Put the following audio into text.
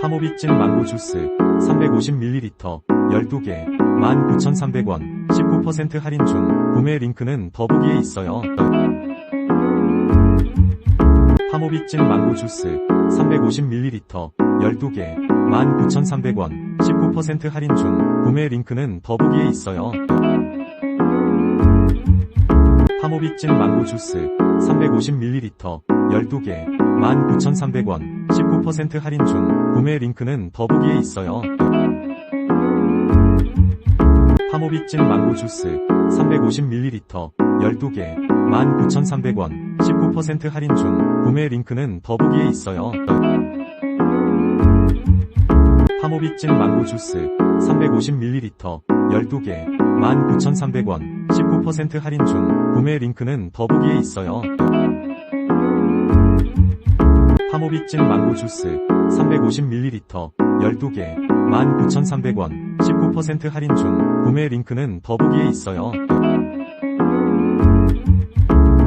파모빅진 망고 주스 350ml 12개 19,300원 19% 할인 중 구매 링크는 더보기에 있어요. 파모빅진 망고 주스 350ml 12개 19,300원 19% 할인 중 구매 링크는 더보기에 있어요. 파모빅진 망고 주스 350ml 12개 19,300원 19% 할인 중 구매 링크는 더보기에 있어요. 파모빅진 망고 주스 350ml 12개 19,300원 19% 할인 중 구매 링크는 더보기에 있어요. 파모빅진 망고 주스 350ml 12개 19,300원 19% 할인 중 구매 링크는 더보기에 있어요. 파모빅진 망고 주스 350ml 12개 19,300원 19% 할인 중 구매 링크는 더보기에 있어요.